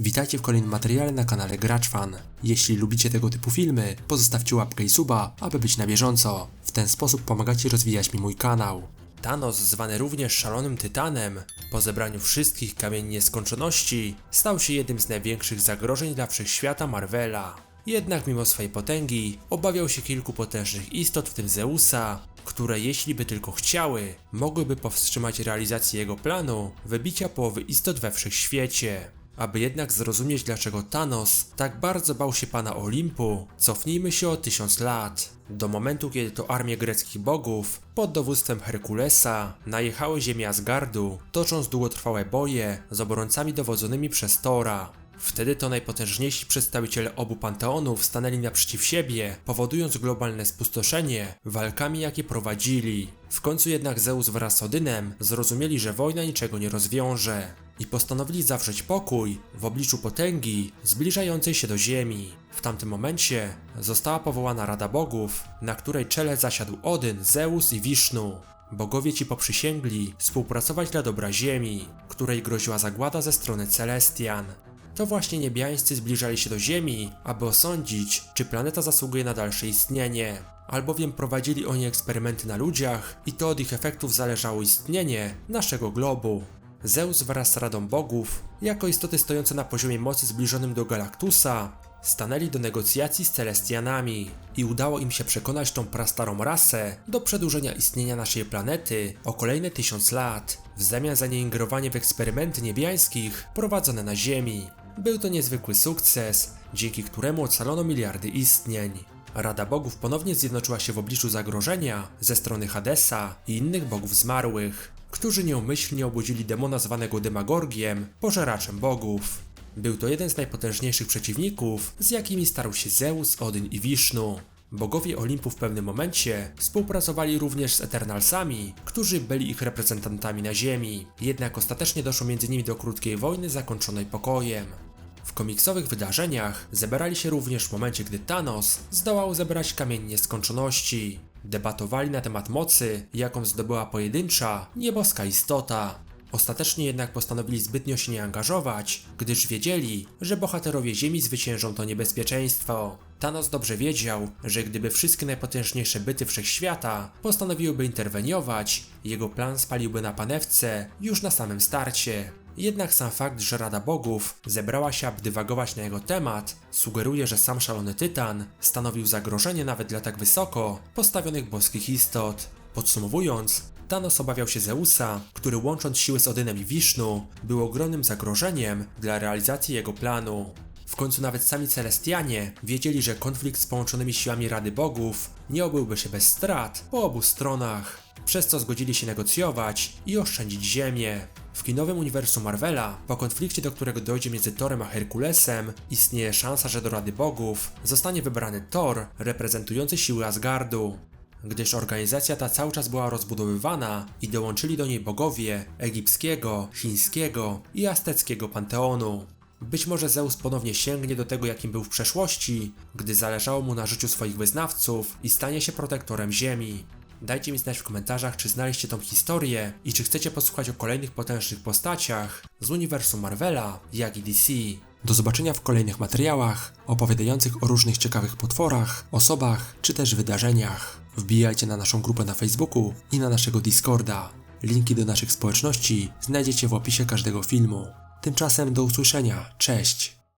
Witajcie w kolejnym materiale na kanale GraczFan. Jeśli lubicie tego typu filmy, pozostawcie łapkę i suba, aby być na bieżąco. W ten sposób pomagacie rozwijać mi mój kanał. Thanos, zwany również Szalonym Tytanem, po zebraniu wszystkich kamieni nieskończoności, stał się jednym z największych zagrożeń dla wszechświata Marvela. Jednak mimo swojej potęgi, obawiał się kilku potężnych istot, w tym Zeusa, które jeśli by tylko chciały, mogłyby powstrzymać realizację jego planu wybicia połowy istot we wszechświecie. Aby jednak zrozumieć dlaczego Thanos tak bardzo bał się pana Olimpu, cofnijmy się o tysiąc lat. Do momentu kiedy to armie greckich bogów pod dowództwem Herkulesa najechały ziemię Asgardu, tocząc długotrwałe boje z obrońcami dowodzonymi przez Tora. Wtedy to najpotężniejsi przedstawiciele obu panteonów stanęli naprzeciw siebie, powodując globalne spustoszenie walkami jakie prowadzili. W końcu jednak Zeus wraz z Odynem zrozumieli, że wojna niczego nie rozwiąże i postanowili zawrzeć pokój w obliczu potęgi zbliżającej się do Ziemi. W tamtym momencie została powołana Rada Bogów, na której czele zasiadł Odyn, Zeus i Wisznu. Bogowie ci poprzysięgli współpracować dla dobra Ziemi, której groziła zagłada ze strony Celestian. To właśnie niebiańscy zbliżali się do Ziemi, aby osądzić, czy planeta zasługuje na dalsze istnienie. Albowiem prowadzili oni eksperymenty na ludziach i to od ich efektów zależało istnienie naszego globu. Zeus wraz z Radą Bogów, jako istoty stojące na poziomie mocy zbliżonym do Galactusa, stanęli do negocjacji z Celestianami i udało im się przekonać tą prastarą rasę do przedłużenia istnienia naszej planety o kolejne tysiąc lat, w zamian za nieingerowanie w eksperymenty niebiańskich prowadzone na Ziemi. Był to niezwykły sukces, dzięki któremu ocalono miliardy istnień. Rada Bogów ponownie zjednoczyła się w obliczu zagrożenia ze strony Hadesa i innych bogów zmarłych, którzy nieumyślnie obudzili demona zwanego Demagorgiem, pożeraczem bogów. Był to jeden z najpotężniejszych przeciwników, z jakimi starł się Zeus, Odyn i Wisznu. Bogowie Olimpu w pewnym momencie współpracowali również z Eternalsami, którzy byli ich reprezentantami na Ziemi. Jednak ostatecznie doszło między nimi do krótkiej wojny zakończonej pokojem. Komiksowych wydarzeniach zebrali się również w momencie, gdy Thanos zdołał zebrać kamień nieskończoności. Debatowali na temat mocy, jaką zdobyła pojedyncza, nieboska istota. Ostatecznie jednak postanowili zbytnio się nie angażować, gdyż wiedzieli, że bohaterowie Ziemi zwyciężą to niebezpieczeństwo. Thanos dobrze wiedział, że gdyby wszystkie najpotężniejsze byty wszechświata postanowiłyby interweniować, jego plan spaliłby na panewce już na samym starcie. Jednak sam fakt, że Rada Bogów zebrała się, aby dywagować na jego temat, sugeruje, że sam szalony Tytan stanowił zagrożenie nawet dla tak wysoko postawionych boskich istot. Podsumowując, Thanos obawiał się Zeusa, który łącząc siły z Odynem i Wisznu, był ogromnym zagrożeniem dla realizacji jego planu. Końcu nawet sami Celestianie wiedzieli, że konflikt z połączonymi siłami Rady Bogów nie obyłby się bez strat po obu stronach, przez co zgodzili się negocjować i oszczędzić Ziemię. W kinowym uniwersum Marvela, po konflikcie, do którego dojdzie między Thorem a Herkulesem, istnieje szansa, że do Rady Bogów zostanie wybrany Thor reprezentujący siły Asgardu gdyż organizacja ta cały czas była rozbudowywana i dołączyli do niej bogowie egipskiego, chińskiego i azteckiego panteonu. Być może Zeus ponownie sięgnie do tego, jakim był w przeszłości, gdy zależało mu na życiu swoich wyznawców i stanie się protektorem Ziemi. Dajcie mi znać w komentarzach, czy znaliście tą historię i czy chcecie posłuchać o kolejnych potężnych postaciach z uniwersum Marvela, jak i DC. Do zobaczenia w kolejnych materiałach opowiadających o różnych ciekawych potworach, osobach czy też wydarzeniach. Wbijajcie na naszą grupę na Facebooku i na naszego Discorda. Linki do naszych społeczności znajdziecie w opisie każdego filmu. Tymczasem do usłyszenia. Cześć!